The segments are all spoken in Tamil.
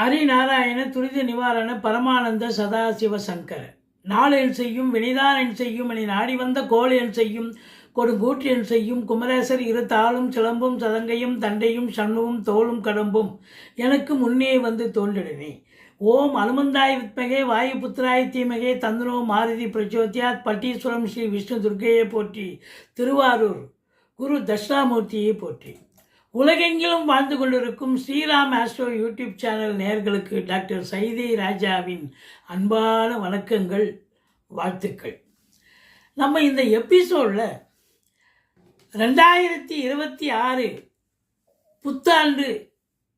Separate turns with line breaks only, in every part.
ஹரிநாராயண துரித நிவாரண பரமானந்த சதாசிவ சங்கர. நாளென் செய்யும் வினிதாரன் செய்யும் என நாடி வந்த கோளென் செய்யும் கொடுங்கூற்றியன் செய்யும் குமரேசர் இரு தாளும் சிலம்பும் சதங்கையும் தண்டையும் சண்முகம் தோளும் கடம்பும். எனக்கு முன்னே வந்து தோன்றினே ஓம் அனுமந்தாய் வித்மகே வாயுபுத்திராய் தீமகே தந்தனோ மாருதி பிரச்சோத்யாத் பட்டீஸ்வரம் ஸ்ரீ விஷ்ணு துர்க்கையை போற்றி திருவாரூர் குரு தட்சிணாமூர்த்தியை போற்றி. உலகெங்கிலும் வாழ்ந்து கொண்டிருக்கும் ஸ்ரீராம் ஆஸ்ட்ரோ யூடியூப் சேனல் நேர்களுக்கு டாக்டர் சைதை ராஜாவின் அன்பான வணக்கங்கள் வாழ்த்துக்கள். நம்ம இந்த எபிசோடில் ரெண்டாயிரத்தி இருபத்தி ஆறு புத்தாண்டு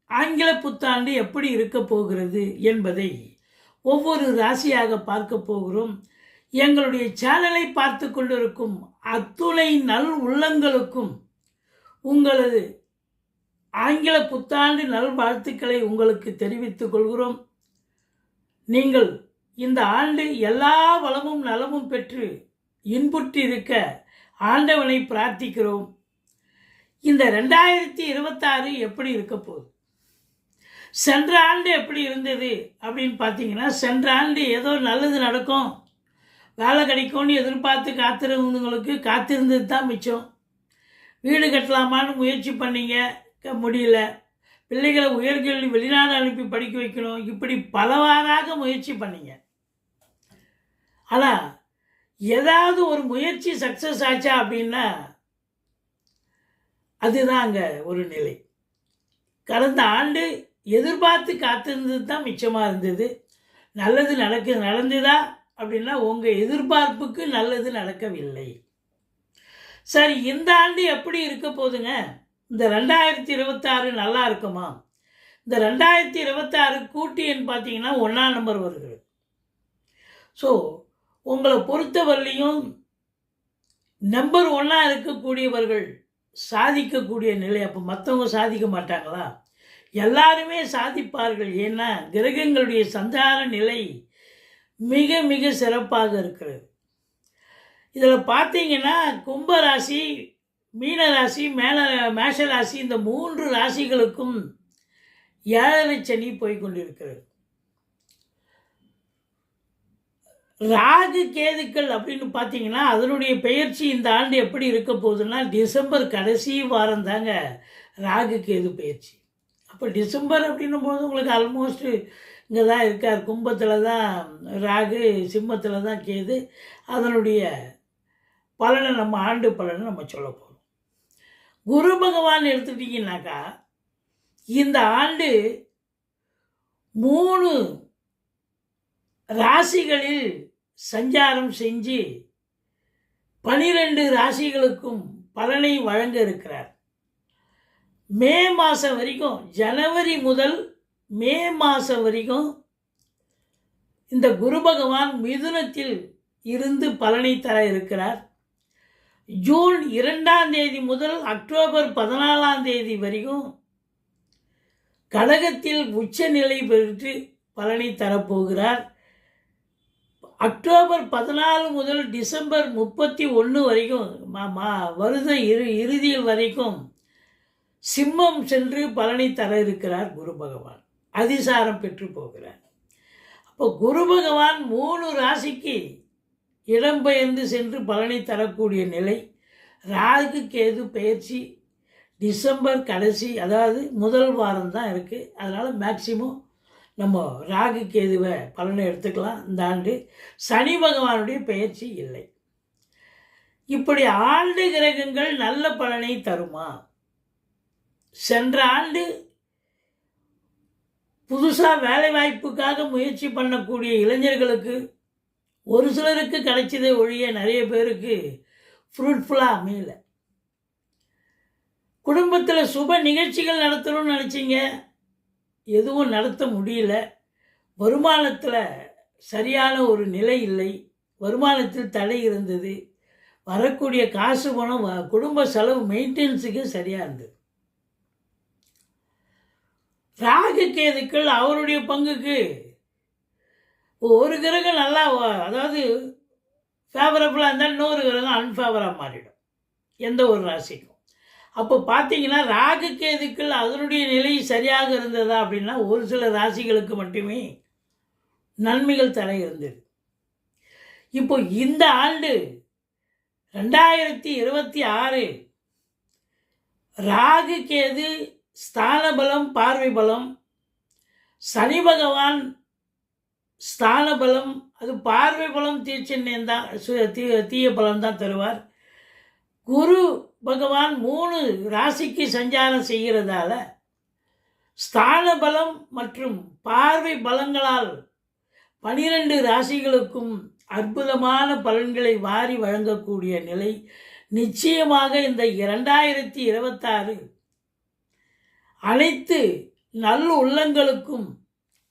ஆங்கில புத்தாண்டு எப்படி இருக்க போகிறது என்பதை ஒவ்வொரு ராசியாக பார்க்க போகிறோம். எங்களுடைய சேனலை பார்த்து கொண்டிருக்கும் அத்துணை நல் உள்ளங்களுக்கும் உங்களது ஆங்கில புத்தாண்டு நல்வாழ்த்துக்களை உங்களுக்கு தெரிவித்துக் கொள்கிறோம். நீங்கள் இந்த ஆண்டு எல்லா வளமும் நலமும் பெற்று இன்புற்றிருக்க ஆண்டவனை பிரார்த்திக்கிறோம். இந்த ரெண்டாயிரத்தி இருபத்தாறு எப்படி இருக்க போகுது? சென்ற ஆண்டு எப்படி இருந்தது அப்படின்னு பார்த்தீங்கன்னா சென்ற ஆண்டு ஏதோ நல்லது நடக்கும். வேலை கிடைக்கும்னு எதிர்பார்த்து காத்திருந்தவங்களுக்கு காத்திருந்தது தான் மிச்சம். வீடு கட்டலாமான்னு முயற்சி பண்ணீங்க. முடியல. பிள்ளைகளை உயர்கல்வி வெளிநாடு அனுப்பி படிக்க வைக்கணும். இப்படி பலவாறாக முயற்சி பண்ணிங்க. ஆனால் ஏதாவது ஒரு முயற்சி சக்ஸஸ் ஆச்சா அப்படின்னா அதுதான் அங்கே ஒரு நிலை. கடந்த ஆண்டு எதிர்பார்த்து காத்திருந்தது தான் மிச்சமாக இருந்தது. நல்லது நடக்க நடந்ததா அப்படின்னா உங்கள் எதிர்பார்ப்புக்கு நல்லது நடக்கவில்லை. சரி இந்த ஆண்டு எப்படி இருக்க போகுதுங்க இந்த ரெண்டாயிரத்தி இருபத்தாறு நல்லா இருக்குமா இந்த ரெண்டாயிரத்தி இருபத்தாறு கூட்டின்னு பார்த்தீங்கன்னா ஒன்றாம் நம்பர் வருகிறது ஸோ உங்களை பொறுத்தவரையிலையும் நம்பர் ஒன்னாக இருக்கக்கூடியவர்கள் சாதிக்கக்கூடிய நிலை அப்போ மற்றவங்க சாதிக்க மாட்டாங்களா? எல்லாருமே சாதிப்பார்கள். ஏன்னா கிரகங்களுடைய சஞ்சார நிலை மிக மிக சிறப்பாக இருக்கிறது. இதில் பார்த்தீங்கன்னா கும்பராசி மீன ராசி மேல மேஷ ராசி இந்த மூன்று ராசிகளுக்கும் ஏழரை சனி போய்கொண்டிருக்கிறது ராகு கேதுக்கள் அப்படின்னு பார்த்தீங்கன்னா அதனுடைய பெயர்ச்சி இந்த ஆண்டு எப்படி இருக்க போகுதுன்னா டிசம்பர் கடைசி வாரம் தாங்க ராகு கேது பயிற்சி அப்போ டிசம்பர் அப்படின்னும் போது உங்களுக்கு ஆல்மோஸ்ட் இங்கே தான் இருக்கார். கும்பத்தில் தான் ராகு சிம்மத்தில் தான் கேது. அதனுடைய பலனை நம்ம ஆண்டு பலனை நம்ம சொல்ல போகிறோம் குரு பகவான் எடுத்துட்டிங்கனாக்கா இந்த ஆண்டு மூணு ராசிகளில் சஞ்சாரம் செஞ்சு பனிரெண்டு ராசிகளுக்கும் பலனை வழங்க இருக்கிறார். மே மாதம் வரைக்கும் ஜனவரி முதல் மே மாதம் வரைக்கும் இந்த குரு பகவான் மிதுனத்தில் இருந்து பலனை தர இருக்கிறார். ஜூன் இரண்டாம் தேதி முதல் அக்டோபர் பதினாலாம் தேதி வரைக்கும் கடகத்தில் உச்சநிலை பெற்று பலனை தரப்போகிறார். அக்டோபர் பதினாலு முதல் டிசம்பர் முப்பத்தி ஒன்று வரைக்கும் மா- மா- வருட இறுதியில் வரைக்கும் சிம்மம் சென்று பலனை தர இருக்கிறார் குரு பகவான். அதிசாரம் பெற்று போகிறார். அப்போ குரு பகவான் மூணு ராசிக்கு இடம்பெயர்ந்து சென்று பலனை தரக்கூடிய நிலை. ராகு கேது பயிற்சி டிசம்பர் கடைசி அதாவது முதல் வாரம் தான் இருக்குது அதனால் மேக்சிமம் நம்ம ராகு கேதுவை பலனை எடுத்துக்கலாம். இந்த ஆண்டு சனி பகவானுடைய பயிற்சி இல்லை. இப்படி ஆண்டு கிரகங்கள் நல்ல பலனை தருமா? சென்ற ஆண்டு புதுசாக வேலைவாய்ப்புக்காக முயற்சி பண்ணக்கூடிய இளைஞர்களுக்கு ஒரு சிலருக்கு கிடைச்சதே ஒழிய நிறைய பேருக்கு ஃப்ரூட்ஃபுல்லாக அமையல. குடும்பத்தில் சுப நிகழ்ச்சிகள் நடத்தணும்னு நினச்சிங்க? எதுவும் நடத்த முடியல. வருமானத்தில் சரியான ஒரு நிலை இல்லை. வருமானத்தில் தடை இருந்தது. வரக்கூடிய காசு பணம் வ- குடும்ப செலவு மெயின்டெனன்ஸுக்கு சரியாக இருந்தது. ராகு கேதுக்கள் அவருடைய பங்குக்கு ஒரு கிரகம் நல்லா அதாவது ஃபேவரபுளாக இருந்தால் இன்னொரு கிரகம் அன்ஃபேவராக மாறிடும். எந்த ஒரு ராசிக்கும். அப்போ பார்த்தீங்கன்னா ராகு கேதுக்கள் அதனுடைய நிலை சரியாக இருந்ததா அப்படின்னா ஒரு சில ராசிகளுக்கு மட்டுமே நன்மைகள் தர இருந்தது. இப்போ இந்த ஆண்டு ரெண்டாயிரத்தி இருபத்தி ஆறு ராகு கேது ஸ்தான பலம் பார்வை பலம் சனி பகவான் ஸ்தான பலம் அது பார்வை பலம் தீர்ச்சின்னம் தான் சு- தீ- தீய பலம் தான் தருவார். குரு பகவான் மூணு ராசிக்கு சஞ்சாரம் செய்கிறதால ஸ்தான பலம் மற்றும் பார்வை பலங்களால் பனிரெண்டு ராசிகளுக்கும் அற்புதமான பலன்களை வாரி வழங்கக்கூடிய நிலை நிச்சயமாக இந்த இரண்டாயிரத்தி இருபத்தாறு அனைத்து நல்ல உள்ளங்களுக்கும்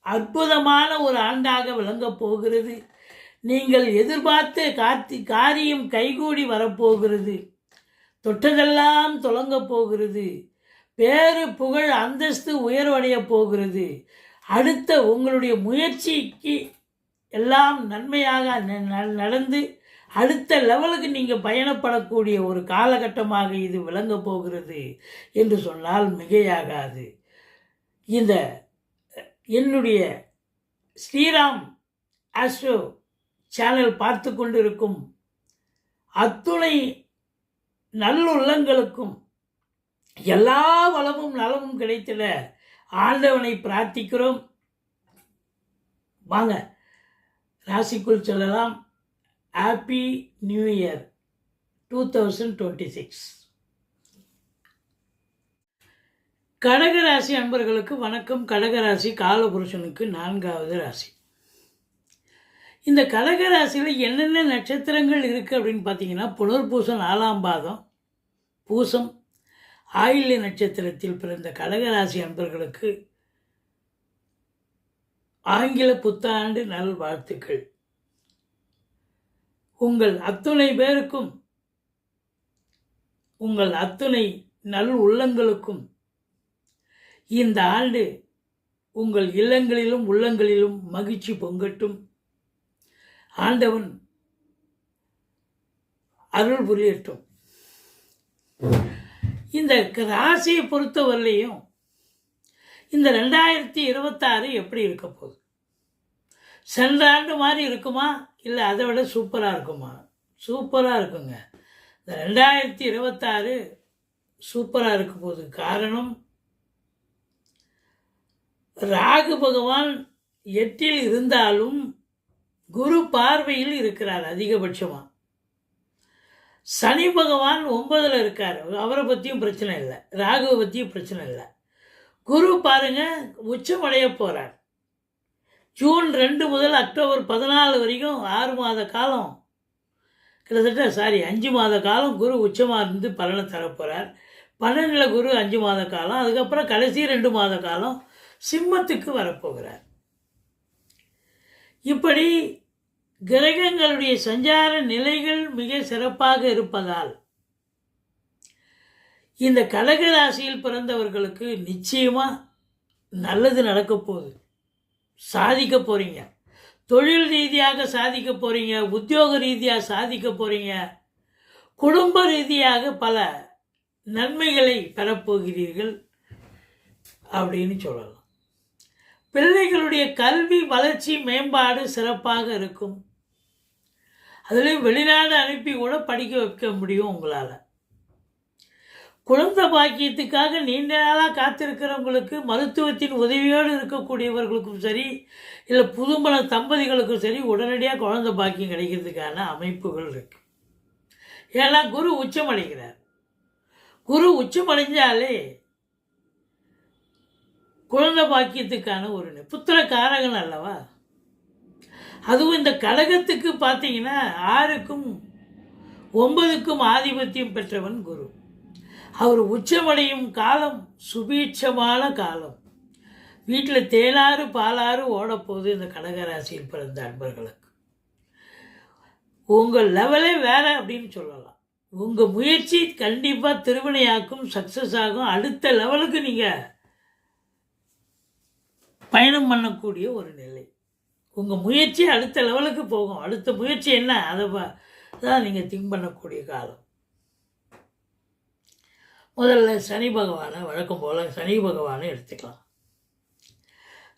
அற்புதமான ஒரு ஆண்டாக விளங்கப் போகிறது. நீங்கள் எதிர்பார்த்த கார்த்தி காரியம் கைகூடி வரப்போகிறது. தொட்டதெல்லாம் தொடங்கப் போகிறது. பேரு புகழ் அந்தஸ்து உயர்வடையப் போகிறது. அடுத்த உங்களுடைய முயற்சிக்கு எல்லாம் நன்மையாக ந- ந- நடந்து அடுத்த லெவலுக்கு நீங்கள் பயணப்படக்கூடிய ஒரு காலகட்டமாக இது விளங்கப் போகிறது என்று சொன்னால் மிகையாகாது. இந்த என்னுடைய ஸ்ரீராம் ஆஸ்ட்ரோ சேனல் பார்த்து கொண்டிருக்கும் அத்துணை நல்லுள்ளங்களுக்கும் எல்லா வளமும் நலமும் கிடைத்திட ஆண்டவனை பிரார்த்திக்கிறோம். வாங்க ராசிக்குள் சொல்லலாம். Happy new year two thousand twenty six கடகராசி அன்பர்களுக்கு வணக்கம். கடகராசி காலபுருஷனுக்கு நான்காவது ராசி. இந்த கடகராசியில் என்னென்ன நட்சத்திரங்கள் இருக்குது அப்படின்னு பார்த்தீங்கன்னா புனர்பூசம் நாலாம் பாதம் பூசம் ஆயில்ய நட்சத்திரத்தில் பிறந்த கடகராசி அன்பர்களுக்கு ஆங்கில புத்தாண்டு நல் வாழ்த்துக்கள். உங்கள் அத்துணை பேருக்கும் உங்கள் அத்துணை நல் உள்ளங்களுக்கும் இந்த ஆண்டு உங்கள் இல்லங்களிலும் உள்ளங்களிலும் மகிழ்ச்சி பொங்கட்டும். ஆண்டவன் அருள் புரியட்டும். இந்த ராசியை பொறுத்தவரையிலையும் இந்த ரெண்டாயிரத்தி இருபத்தாறு எப்படி இருக்க போகுது? சென்ற ஆண்டு மாதிரி இருக்குமா? இல்லை அதை விட சூப்பராக இருக்குமா? சூப்பராக இருக்குங்க. இந்த ரெண்டாயிரத்தி இருபத்தாறு சூப்பராக இருக்க போகுது. காரணம் ராகு பகவான் எட்டில் இருந்தாலும் குரு பார்வையில் இருக்கிறார் அதிகபட்சமாக சனி பகவான் ஒன்பதில் இருக்கார். அவரை பற்றியும் பிரச்சனை இல்லை. ராகுவை பற்றியும் பிரச்சனை இல்லை. குரு பாருங்க உச்சமடைய போகிறார் ஜூன் ரெண்டு முதல் அக்டோபர் பதினாலு வரைக்கும் ஆறு மாத காலம் கிட்டத்தட்ட சாரி அஞ்சு மாத காலம் குரு உச்சமாக இருந்து பலனை தரப்போகிறார் பன்னெண்டில் குரு அஞ்சு மாத காலம் அதுக்கப்புறம் கடைசி ரெண்டு மாத காலம் சிம்மத்துக்கு வரப்போகிறார். இப்படி கிரகங்களுடைய சஞ்சார நிலைகள் மிக சிறப்பாக இருப்பதால் இந்த கடக ராசியில் பிறந்தவர்களுக்கு நிச்சயமாக நல்லது நடக்க போகுது. சாதிக்க போகிறீங்க தொழில் ரீதியாக சாதிக்க போகிறீங்க உத்தியோக ரீதியாக சாதிக்க போகிறீங்க குடும்ப ரீதியாக பல நன்மைகளை பெறப்போகிறீர்கள் அப்படின்னு சொல்லலாம். பிள்ளைகளுடைய கல்வி வளர்ச்சி மேம்பாடு சிறப்பாக இருக்கும். அதுலேயும் வெளிநாடு அனுப்பி கூட படிக்க வைக்க முடியும் உங்களால். குழந்தை பாக்கியத்துக்காக நீண்ட நாளாக காத்திருக்கிறவங்களுக்கு மருத்துவத்தின் உதவியோடு இருக்கக்கூடியவர்களுக்கும் சரி இல்லை புதுமண தம்பதிகளுக்கும் சரி உடனடியாக குழந்தை பாக்கியம் கிடைக்கிறதுக்கான அமைப்புகள் இருக்கு. ஏன்னா குரு உச்சம் அடைகிறார் குரு உச்சமடைஞ்சாலே குழந்தை பாக்கியத்துக்கான ஒரு புத்திர காரகன் அல்லவா? அதுவும் இந்த கழகத்துக்கு பார்த்தீங்கன்னா ஆறுக்கும் ஒன்பதுக்கும் ஆதிபத்தியம் பெற்றவன் குரு. அவர் உச்சமடையும் காலம் சுபீட்சமான காலம். வீட்டில் தேனாறு பாலாறு ஓடப்போகுது இந்த கடகராசியில் பிறந்த அன்பர்களுக்கு. உங்கள் லெவலே வேற அப்படின்னு சொல்லலாம். உங்கள் முயற்சி கண்டிப்பாக திருவினையாக்கும் சக்ஸஸ் ஆகும். அடுத்த லெவலுக்கு நீங்கள் பயணம் பண்ணக்கூடிய ஒரு நிலை. உங்கள் முயற்சி அடுத்த லெவலுக்கு போகும். அடுத்த முயற்சி என்ன? அதை தான் நீங்கள் திங்க் பண்ணக்கூடிய காலம். முதல்ல சனி பகவானை வழக்கம் போல் சனி பகவானை எடுத்துக்கலாம்.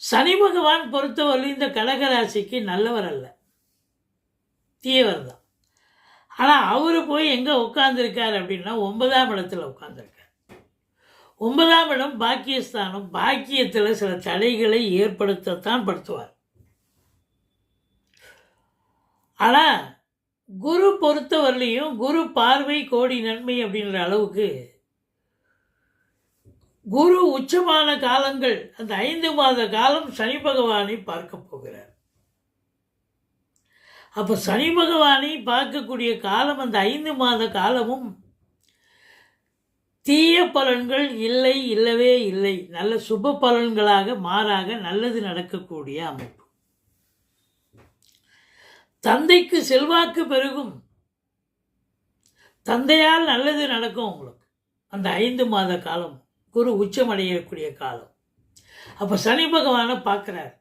சனி பகவான் பொறுத்தவரை இந்த கடகராசிக்கு நல்லவர் அல்ல. தீயவர் தான். ஆனால் அவர் போய் எங்கே உட்காந்துருக்கார் அப்படின்னா ஒன்பதாம் இடத்துல உட்காந்துருக்கார் ஒன்பதாம் இடம் பாக்கியஸ்தானம். பாக்கியத்தில் சில தடைகளை ஏற்படுத்தத்தான் படுத்துவார். ஆனால் குரு பொறுத்தவரையிலையும் குரு பார்வை கோடி நன்மை அப்படின்ற அளவுக்கு குரு உச்சமான காலங்கள் அந்த ஐந்து மாத காலம் சனி பகவானை பார்க்க போகிறார். அப்போ சனி பகவானை பார்க்கக்கூடிய காலம் அந்த ஐந்து மாத காலமும் தீய பலன்கள் இல்லை இல்லவே இல்லை. நல்ல சுப பலன்களாக மாறாக நல்லது நடக்கக்கூடிய அமைப்பு. தந்தைக்கு செல்வாக்கு பெருகும். தந்தையால் நல்லது நடக்கும் உங்களுக்கு. அந்த ஐந்து மாத காலம் குரு உச்சமடையக்கூடிய காலம். அப்போ சனி பகவானை பார்க்குறார்.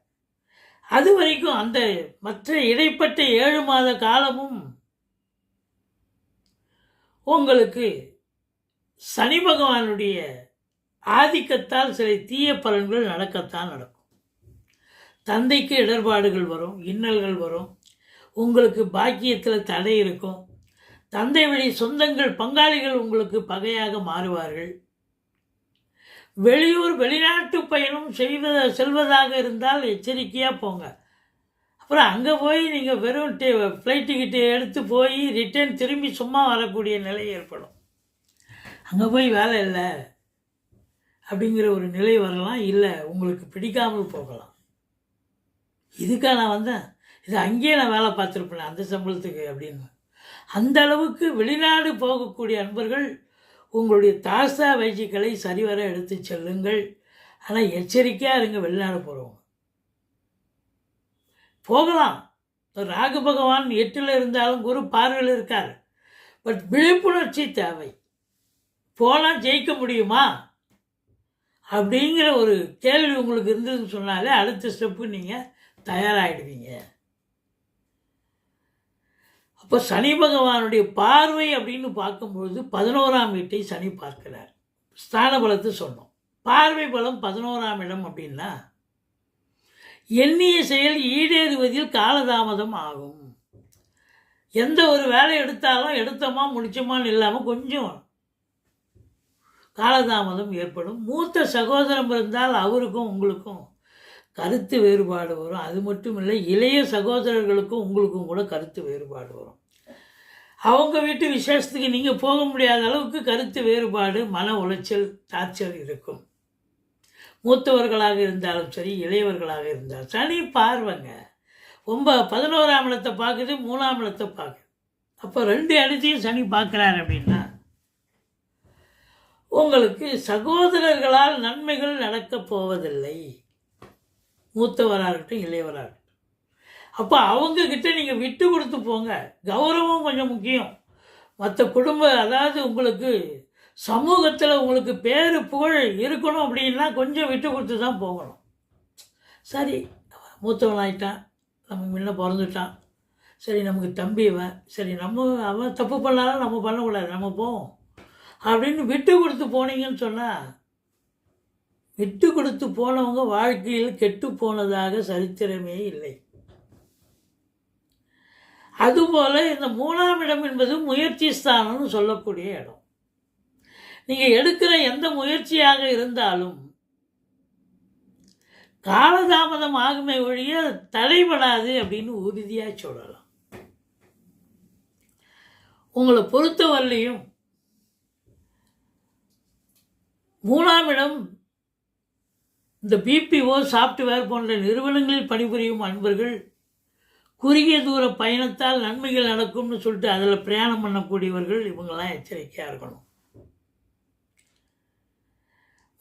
அது வரைக்கும் அந்த மற்ற இடைப்பட்ட ஏழு மாத காலமும் உங்களுக்கு சனி பகவானுடைய ஆதிக்கத்தால் சில தீய பலன்கள் நடக்கத்தான் நடக்கும். தந்தைக்கு இடர்பாடுகள் வரும் இன்னல்கள் வரும் உங்களுக்கு பாக்கியத்தில் தடை இருக்கும். தந்தை வழி சொந்தங்கள் பங்காளிகள் உங்களுக்கு பகையாக மாறுவார்கள். வெளியூர் வெளிநாட்டு பயணம் செய்வத செல்வதாக இருந்தால் எச்சரிக்கையாக போங்க. அப்புறம் அங்கே போய் நீங்கள் வெறும் டே ஃப்ளைட் எடுத்து போய் ரிட்டர்ன் திரும்பி சும்மா வரக்கூடிய நிலை ஏற்படும். அங்கே போய் வேலை இல்லை. அப்படிங்கிற ஒரு நிலை வரலாம். இல்லை உங்களுக்கு பிடிக்காமல் போகலாம். இதுக்காக நான் வந்தேன். இது அங்கேயே நான் வேலை பார்த்துருப்பேன் அந்த சம்பளத்துக்கு அப்படின்னு. அந்த அளவுக்கு வெளிநாடு போகக்கூடிய அன்பர்கள் உங்களுடைய தாசா வைச்சிக்களை சரிவர எடுத்து செல்லுங்கள். ஆனால் எச்சரிக்கையாக இருங்க வெளிநாடு போகிறவங்க போகலாம். ராகு பகவான் எட்டில் இருந்தாலும் குரு பார்வையில் இருக்கார். பட் விழிப்புணர்ச்சி தேவை. போனால் ஜெயிக்க முடியுமா? அப்படிங்கிற ஒரு கேள்வி உங்களுக்கு இருந்ததுன்னு சொன்னாலே அடுத்த ஸ்டெப்பு நீங்கள் தயாராகிடுவீங்க அப்போ சனி பகவானுடைய பார்வை அப்படின்னு பார்க்கும்பொழுது பதினோராம் வீட்டை சனி பார்க்கிறார். ஸ்தான பலத்தை சொன்னோம். பார்வை பலம் பதினோராம் இடம் அப்படின்னா எண்ணிய செயல் ஈடேறுவதில் காலதாமதம் ஆகும். எந்த ஒரு வேலை எடுத்தாலும் எடுத்தோமா முடிச்சோமான்னு இல்லாமல் கொஞ்சம் காலதாமதம் ஏற்படும். மூத்த சகோதரம் இருந்தால் அவருக்கும் உங்களுக்கும் கருத்து வேறுபாடு வரும். அது மட்டும் இல்லை இளைய சகோதரர்களுக்கும் உங்களுக்கும் கூட கருத்து வேறுபாடு வரும். அவங்க வீட்டு விசேஷத்துக்கு நீங்கள் போக முடியாத அளவுக்கு கருத்து வேறுபாடு மன உளைச்சல் டார்ச்சர் இருக்கும். மூத்தவர்களாக இருந்தாலும் சரி இளையவர்களாக இருந்தாலும் சனி பார்வைங்க. ரொம்ப பதினோராம் இடத்தை பார்க்குது மூணாம் இடத்தை பார்க்குது. அப்போ ரெண்டு இடத்தையும் சனி பார்க்குறாரு அப்படின்னா உங்களுக்கு சகோதரர்களால் நன்மைகள் நடக்கப் போவதில்லை. மூத்தவராக இருக்கட்டும் இளையவராக இருக்கட்டும் அப்போ அவங்கக்கிட்ட நீங்கள் விட்டு கொடுத்து போங்க. கௌரவம் கொஞ்சம் முக்கியம். மற்ற குடும்ப அதாவது உங்களுக்கு சமூகத்தில் உங்களுக்கு பேரு புகழ் இருக்கணும் அப்படின்னா கொஞ்சம் விட்டு கொடுத்து தான் போகணும். சரி மூத்தவன் ஆயிட்டான் நமக்கு முன்ன பிறந்துட்டான். சரி நமக்கு தம்பி அவன் சரி நம்ம அவன் தப்பு பண்ணாலும் நம்ம பண்ணக்கூடாது. நம்ம போவோம். அப்படின்னு விட்டு கொடுத்து போனீங்கன்னு சொன்னால் விட்டு கொடுத்து போனவங்க வாழ்க்கையில் கெட்டு போனதாக சரித்திரமே இல்லை. அதுபோல் இந்த மூணாம் இடம் என்பது முயற்சி ஸ்தானம்னு சொல்லக்கூடிய இடம். நீங்கள் எடுக்கிற எந்த முயற்சியாக இருந்தாலும் காலதாமதம் ஆகுமே ஒழிய தடைபடாது அப்படின்னு உறுதியாக சொல்லலாம். உங்களை பொறுத்தவரையிலையும் மூணாம் இடம் இந்த பிபிஓ சாஃப்ட்வேர் போன்ற நிறுவனங்களில் பணிபுரியும் அன்பர்கள் குறுகிய தூர பயணத்தால் நன்மைகள் நடக்கும்னு சொல்லிட்டு அதில் பிரயாணம் பண்ணக்கூடியவர்கள் இவங்கெல்லாம் எச்சரிக்கையாக இருக்கணும்.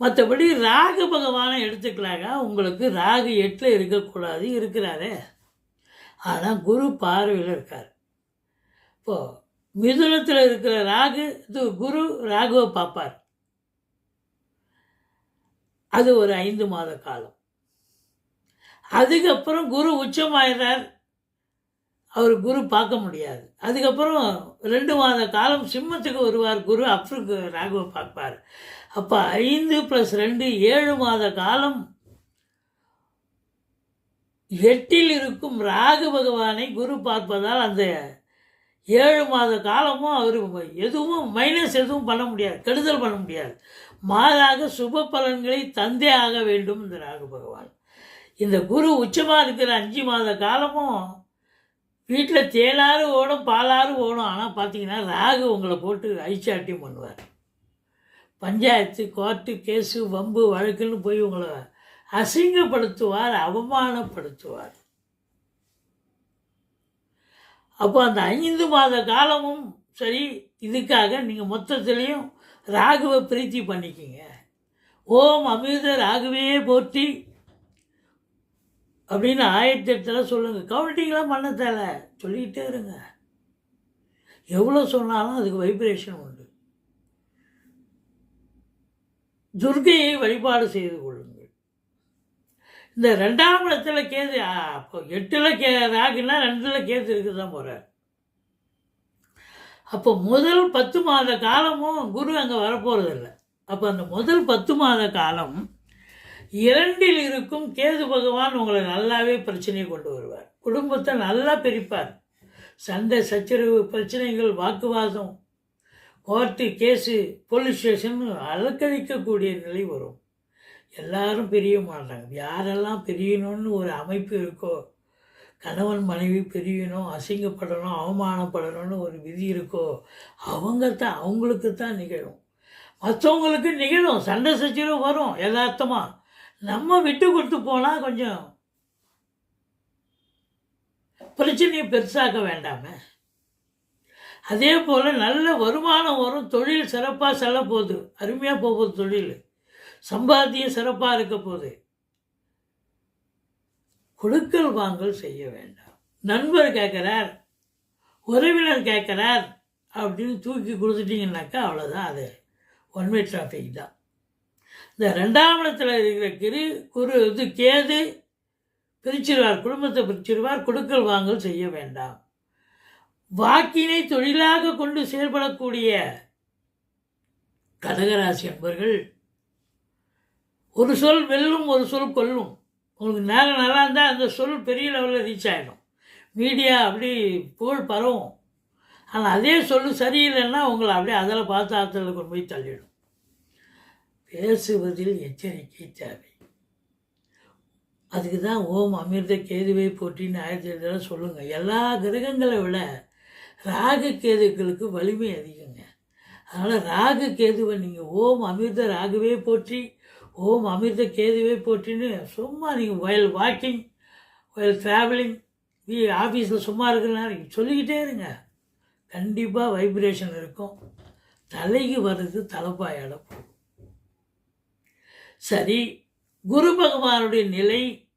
மற்றபடி ராகு பகவானை எடுத்துக்கலாங்க. உங்களுக்கு ராகு எட்டில் இருக்கக்கூடாது இருக்கிறாரே. ஆனால் குரு பார்வையில் இருக்கார். இப்போது மிதுனத்தில் இருக்கிற ராகு இது குரு ராகுவை பார்ப்பார். அது ஒரு ஐந்து மாத காலம். அதுக்கப்புறம் குரு உச்சமாயிறார். அவர் குரு பார்க்க முடியாது. அதுக்கப்புறம் ரெண்டு மாத காலம் சிம்மத்துக்கு வருவார். குரு அப்ருக்கு ராகுவை பார்ப்பார். அப்போ ஐந்து ப்ளஸ் ரெண்டு ஏழு மாத காலம் எட்டில் இருக்கும் ராகு பகவானை குரு பார்ப்பதால் அந்த ஏழு மாத காலமும் அவர் எதுவும் மைனஸ் எதுவும் பண்ண முடியாது. கெடுதல் பண்ண முடியாது. மாறாக சுப பலன்களை தந்தே ஆக வேண்டும் இந்த ராகு பகவான். இந்த குரு உச்சமாக இருக்கிற அஞ்சு மாத காலமும் வீட்டில் தேனாறு ஓடும் பாலாறு ஓடும். ஆனால் பார்த்தீங்கன்னா ராகு உங்களை போட்டு ஐச்சாட்டியம் பண்ணுவார். பஞ்சாயத்து கோர்ட்டு கேஸு வம்பு வழக்குன்னு போய் உங்களை அசிங்கப்படுத்துவார் அவமானப்படுத்துவார். அப்போ அந்த ஐந்து மாத காலமும் சரி இதுக்காக நீங்கள் மொத்தத்துலேயும் ராகுவை பிரீத்தி பண்ணிக்கிங்க. ஓம் அமிர்த ராகுவே போற்றி. அப்படின்னு ஆயிரத்தி எட்டில் சொல்லுங்கள் கவுண்டிங்லாம் பண்ண தேவை சொல்லிக்கிட்டே இருங்க. எவ்வளோ சொன்னாலும் அதுக்கு வைப்ரேஷன் உண்டு. துர்கையை வழிபாடு செய்து கொள்ளுங்கள். இந்த ரெண்டாம் இடத்துல கேது அப்போ எட்டில் கே ராகுன்னா ரெண்டில் கேது இருக்குது தான் போகிறார் அப்போ முதல் பத்து மாத காலமும் குரு அங்கே வரப்போகிறதில்ல அப்போ அந்த முதல் பத்து மாத காலம் இரண்டில் இருக்கும் கேது பகவான் உங்களை நல்லாவே பிரச்சனையை கொண்டு வருவார். குடும்பத்தை நல்லா பிரிப்பார். சண்டை சச்சரவு பிரச்சனைகள் வாக்குவாதம் கோர்ட்டு கேஸு போலீஸ் ஸ்டேஷன் அலக்கழிக்கக்கூடிய நிலை வரும். எல்லாரும் பிரிய மாட்டாங்க. யாரெல்லாம் பிரியணும்னு ஒரு அமைப்பு இருக்கோ கணவன் மனைவி பிரியணும் அசிங்கப்படணும் அவமானப்படணும்னு ஒரு விதி இருக்கோ அவங்க தான் அவங்களுக்கு தான் நிகழும். மற்றவங்களுக்கு நிகழும். சண்டை சச்சரவு வரும் யதார்த்தமாக நம்ம விட்டு கொடுத்து போனால் கொஞ்சம் பிரச்சனையை பெருசாக்க வேண்டாமே. அதே போல் நல்ல வருமானம் வரும். தொழில் சிறப்பாக செல்ல போகுது அருமையாக போகுது தொழில். சம்பாத்தியம் சிறப்பாக இருக்க போகுது. கொடுக்கல் வாங்கல் செய்ய வேண்டாம். நண்பர் கேட்குறார் உறவினர் கேட்குறார் அப்படின்னு தூக்கி கொடுத்துட்டிங்கனாக்கா அவ்வளோதான் அது. ஒன்வே டிராஃபிக் தான். இந்த ரெண்டாம் இடத்துல இருக்கிற கிரு குரு இது கேது பிரிச்சிருவார் குடும்பத்தை பிரிச்சிருவார் கொடுக்கல் வாங்கல் செய்ய வேண்டாம். வாக்கினை தொழிலாக கொண்டு செயல்படக்கூடிய கடகராசி என்பர்கள் ஒரு சொல் வெல்லும் ஒரு சொல் கொல்லும். உங்களுக்கு நேரம் நல்லா இருந்தால் அந்த சொல் பெரிய லெவலில் ரீச் ஆகிடும் மீடியா அப்படி புகழ் பரவும். ஆனால் அதே சொல் சரியில்லைன்னா உங்களை அப்படியே அதில் பார்த்து ஆற்றுல கொண்டு போய் தள்ளிடும். பேசுவதில் எச்சரிக்கை தேவை. அதுக்கு தான் ஓம் அமிர்த கேதுவை போட்டின்னு ஆயிரத்தி எட்டு சொல்லுங்கள் எல்லா கிரகங்களை விட ராகு கேதுக்களுக்கு வலிமை அதிகங்க. அதனால் ராகு கேதுவை நீங்கள் ஓம் அமிர்த ராகுவே போற்றி ஓம் அமிர்த கேதுவே போட்டின்னு சும்மா நீங்கள் வயல் வாக்கிங் வயல் ட்ராவலிங் வீ ஆஃபீஸில் சும்மா இருக்கிற நேரம் சொல்லிக்கிட்டே இருங்க. கண்டிப்பாக வைப்ரேஷன் இருக்கும். தலைக்கு வர்றது தலைப்பாயிடம். சரி குரு பகவானுடைய நிலை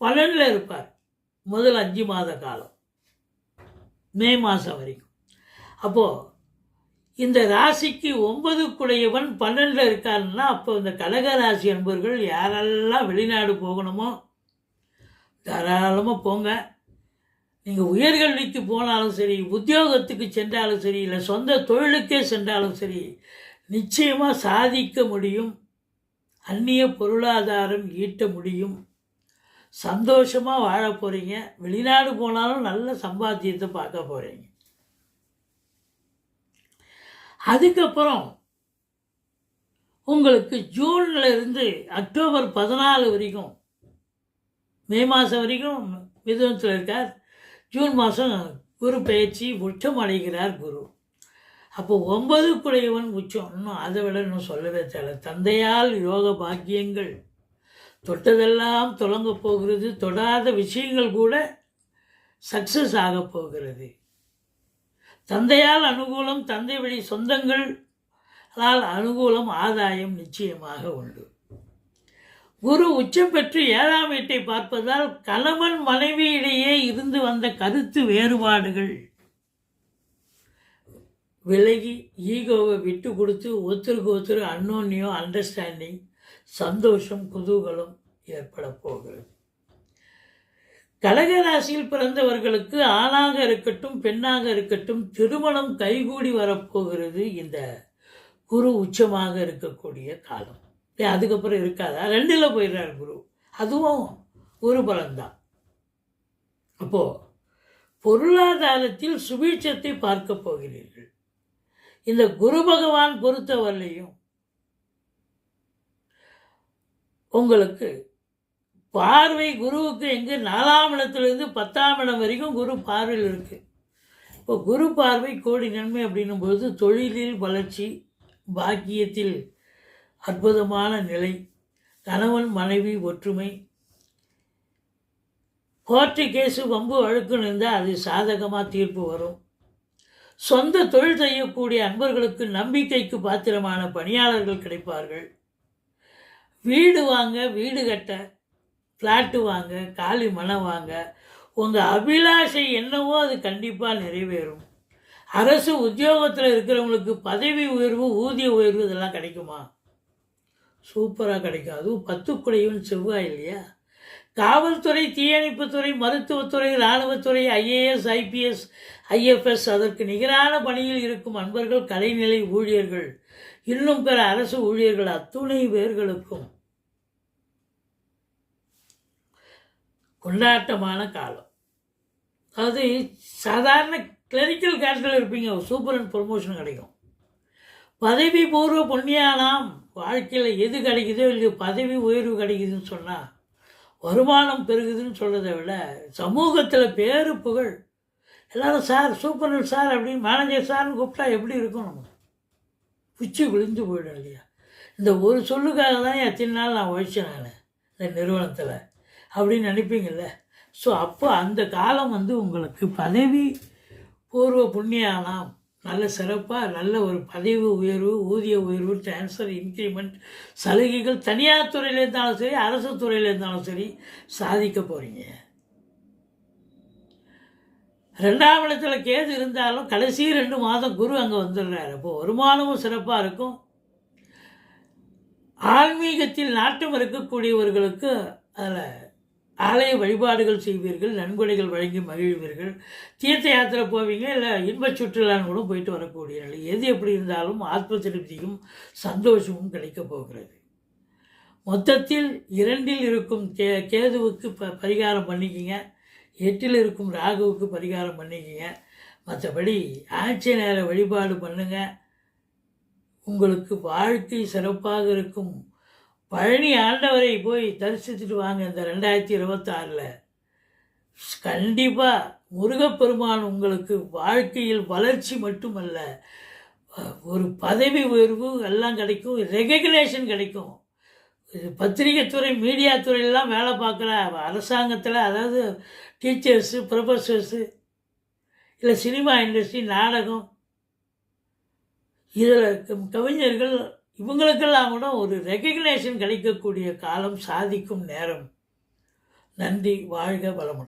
பலனில் இருப்பார். முதல் அஞ்சு மாத காலம். மே மாதம் வரைக்கும். அப்போது இந்த ராசிக்கு ஒன்பது குடையவன் பன்னெண்டில் இருக்காருன்னா அப்போ இந்த கடக ராசி அன்பர்கள் யாரெல்லாம் வெளிநாடு போகணுமோ தாராளமாக போங்க. நீங்கள் உயர்கல்விக்கு போனாலும் சரி உத்தியோகத்துக்கு சென்றாலும் சரி இல்லை சொந்த தொழிலுக்கே சென்றாலும் சரி நிச்சயமாக சாதிக்க முடியும். அந்நிய பொருளாதாரம் ஈட்ட முடியும். சந்தோஷமாக வாழ போகிறீங்க வெளிநாடு போனாலும் நல்ல சம்பாத்தியத்தை பார்க்க போகிறீங்க அதுக்கப்புறம் உங்களுக்கு ஜூன்ல இருந்து அக்டோபர் பதினாலு வரைக்கும் மே மாதம் வரைக்கும் மிதுனத்தில் இருக்கார். ஜூன் மாதம் குரு பயிற்சி உச்சம் அடைகிறார் குரு. அப்போ ஒன்பது குடையவன் உச்சம். இன்னும் அதை விட இன்னும் சொல்லவே தேவை. தந்தையால் யோக பாக்கியங்கள் தொட்டதெல்லாம் தொடங்க போகிறது. தொடாத விஷயங்கள் கூட சக்ஸஸ் ஆக போகிறது. தந்தையால் அனுகூலம் தந்தை வழி சொந்தங்களால் அனுகூலம் ஆதாயம் நிச்சயமாக உண்டு. குரு உச்சம் பெற்று ஏழாம் வீட்டை பார்ப்பதால் கணவன் மனைவியிடையே இருந்து வந்த கருத்து வேறுபாடுகள் விலகி ஈகோவை விட்டு கொடுத்து ஒருத்தருக்கு ஒருத்தர் அன்னோன்யம் அண்டர்ஸ்டாண்டிங் சந்தோஷம் குதூகலம் ஏற்பட போகிறது. கடகராசியில் பிறந்தவர்களுக்கு ஆணாக இருக்கட்டும் பெண்ணாக இருக்கட்டும் திருமணம் கைகூடி வரப்போகிறது இந்த குரு உச்சமாக இருக்கக்கூடிய காலம். ஏன் அதுக்கப்புறம் இருக்காதா? ரெண்டில் போயிடுறார் குரு. அதுவும் ஒரு பலன்தான். அப்போது பொருளாதாரத்தில் சுபீட்சத்தை பார்க்க போகிறீர்கள். இந்த குரு பகவான் பொறுத்தவரையும் உங்களுக்கு பார்வை குருவுக்கு எங்கே நாலாம் இடத்துலேருந்து பத்தாம் இடம் வரைக்கும் குரு பார்வையில் இருக்குது இப்போ குரு பார்வை கோடி நன்மை அப்படின்னும் பொழுது தொழிலில் வளர்ச்சி பாக்கியத்தில் அற்புதமான நிலை கணவன் மனைவி ஒற்றுமை. கோர்ட்டு கேஸு வம்பு வழக்குன்னு இருந்தால் அது சாதகமாக தீர்ப்பு வரும். சொந்த தொழில் செய்யக்கூடிய அன்பர்களுக்கு நம்பிக்கைக்கு பாத்திரமான பணியாளர்கள் கிடைப்பார்கள். வீடு வாங்க வீடு கட்ட ஃப்ளாட்டு வாங்க காலி மனம் வாங்க. உங்கள் அபிலாஷை என்னவோ அது கண்டிப்பாக நிறைவேறும். அரசு உத்தியோகத்தில் இருக்கிறவங்களுக்கு பதவி உயர்வு ஊதிய உயர்வு இதெல்லாம் கிடைக்குமா? சூப்பராக கிடைக்கும். அதுவும் பத்துக்குடையும் செவ்வாய் இல்லையா? காவல்துறை தீயணைப்புத்துறை மருத்துவத்துறை இராணுவத்துறை ஐஏஎஸ் ஐபிஎஸ் ஐஎஃப்எஸ் அதற்கு நிகரான பணியில் இருக்கும் அன்பர்கள் கலைநிலை ஊழியர்கள். இன்னும் பிற அரசு ஊழியர்கள் அத்துணை பேர்களுக்கும். கொண்டாட்டமான காலம். அது சாதாரண கிளரிக்கல் கேரக்டரில் இருப்பீங்க. சூப்பர் அண்ட் ப்ரொமோஷன் கிடைக்கும். பதவி பூர்வ புண்ணியானாம் வாழ்க்கையில் எது கிடைக்குதோ இல்லையோ பதவி உயர்வு கிடைக்குதுன்னு சொன்னால் வருமானம் பெருகுதுன்னு சொல்கிறத விட சமூகத்தில் பேரு புகழ். எல்லாரும் சார் சூப்பர் சார் அப்படின்னு மேனேஜர் சார்னு கூப்பிட்டா எப்படி இருக்கும்? நம்ம உச்சி விழுந்து போயிடும் இல்லையா? இந்த ஒரு சொல்லுக்காக தான் எத்தனை நாள் நான் உழைச்சேன் நான் இந்த நிறுவனத்தில். அப்படின்னு நினைப்பீங்கள்ல ஸோ அப்போ அந்த காலம் வந்து உங்களுக்கு பதவி பூர்வ புண்ணியாலாம் நல்ல சிறப்பாக நல்ல ஒரு பதவி உயர்வு ஊதிய உயர்வு ட்ரான்ஸ்ஃபர் இன்க்ரிமெண்ட் சலுகைகள் தனியார் துறையில் இருந்தாலும் சரி அரசு துறையில் இருந்தாலும் சரி சாதிக்க போகிறீங்க ரெண்டாம் இடத்துல கேது இருந்தாலும் கடைசி ரெண்டு மாதம் குரு அங்கே வந்துடுறாரு. அப்போ வருமானமும் சிறப்பாக இருக்கும். ஆன்மீகத்தில் நாட்டம் இருக்கக்கூடியவர்களுக்கு அதில் ஆலய வழிபாடுகள் செய்வீர்கள் நன்கொடைகள் வழங்கி மகிழ்வீர்கள். தீர்த்த யாத்திரை போவீங்க இல்லை இன்பச் சுற்றுலான்னு கூட போயிட்டு வரக்கூடிய நிலை. எது எப்படி இருந்தாலும் ஆத்ம திருப்தியும் சந்தோஷமும் கிடைக்கப் போகிறது. மொத்தத்தில் இரண்டில் இருக்கும் கே கேதுவுக்கு ப பரிகாரம் பண்ணிக்கிங்க. எட்டில் இருக்கும் ராகுவுக்கு பரிகாரம் பண்ணிக்கிங்க. மற்றபடி ஆட்சி நேர வழிபாடு பண்ணுங்கள் உங்களுக்கு வாழ்க்கை சிறப்பாக இருக்கும். பழனி ஆண்டவரை போய் தரிசித்துட்டு வாங்க இந்த ரெண்டாயிரத்தி இருபத்தாறில். கண்டிப்பாக முருகப்பெருமான் உங்களுக்கு வாழ்க்கையில் வளர்ச்சி மட்டுமல்ல ஒரு பதவி உயர்வு எல்லாம் கிடைக்கும் ரெகக்னேஷன் கிடைக்கும். இது பத்திரிகை துறை மீடியா துறையிலாம் வேலை பார்க்குற அரசாங்கத்தில் அதாவது டீச்சர்ஸு ப்ரொஃபஸர்ஸு இல்லை சினிமா இண்டஸ்ட்ரி நாடகம். இதில் கவிஞர்கள் இவங்களுக்கெல்லாம் கூட ஒரு ரெகக்னேஷன் கிடைக்கக்கூடிய காலம் சாதிக்கும் நேரம். நன்றி வாழ்க வளமுடன்.